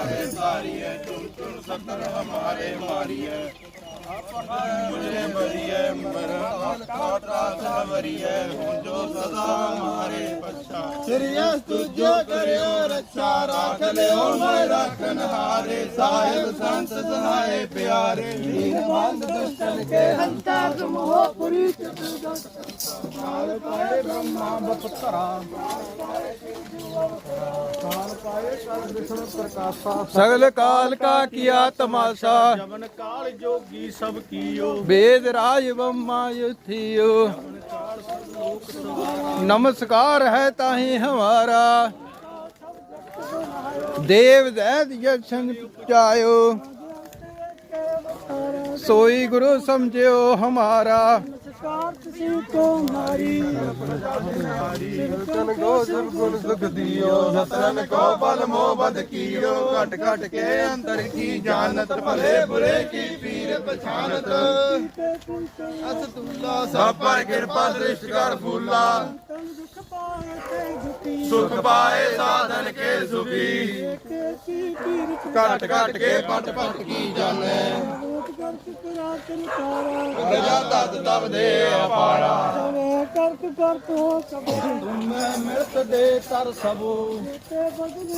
हमारे सारी है चुन चुन सकर हमारे मारी है मुझे बरी है मरा बरी है हूँ जो सदा हमारे बच्चा सिरियस तुझो करियो रक्षा राख लियो मैं रखन हारे साहिब संत सहाय प्यारे वीर बंद दुष्टन के हंता मोह पुरी काल पाए ब्रह्मा बपतरा काल पाए कर विष्णु प्रकाशा ਸਗਲ ਕਾਲ ਕਾ ਕੀਆ ਤਮਾਸ਼ਾ। ਜਮਨ ਕਾਲ ਜੋਗੀ ਸਭ ਕੀਓ। ਬੇਦ ਰਾਜ ਬੰਮਾ ਯੁਥੀਓ ਨਮਸਕਾਰ ਹੈ ਤਾਹੀ ਹਮਾਰਾ। ਦੇਵ ਦੈਤ ਜਸ਼ਨ ਚਾਇਓ। ਸੋਈ ਗੁਰੂ ਸਮਝਿਓ ਹਮਾਰਾ। ਤਨ ਕੋ ਸਭ ਗੁਣ ਸੁਖ ਦਿਓ ਸਤਨ ਕੋ ਬਲ ਮੋਹ ਬਦ ਕੀਓ ਘਟ ਘਟ ਕੇ ਅੰਦਰ ਕੀ ਜਾਣਤ ਭਲੇ ਬੁਰੇ ਕੀ ਪੀਰ ਪਛਾਨਤ ਅਸ ਤੁਲਾ ਸਭ ਪਰ ਕਿਰਪਾ ਦ੍ਰਿਸ਼ਟ ਕਰ ਫੂਲਾ। ਸੁਖ ਪਾਏ ਸਾਧਨ ਕੇ ਸੁਖੀ। ਘਟ ਘਟ ਕੇ ਪਟ ਪਟ ਕੀ ਜਾਣੈ। ਰਜਾ ਤਤ ਤਬ ਦੇ ਅਪਾਰਾ। ਕਰਕ ਕਰਕ ਹੋ ਸਭ। ਮੈਂ ਮਿਲਤ ਦੇ ਤਰ ਸਭੋ। ਤੇ ਬਦਲ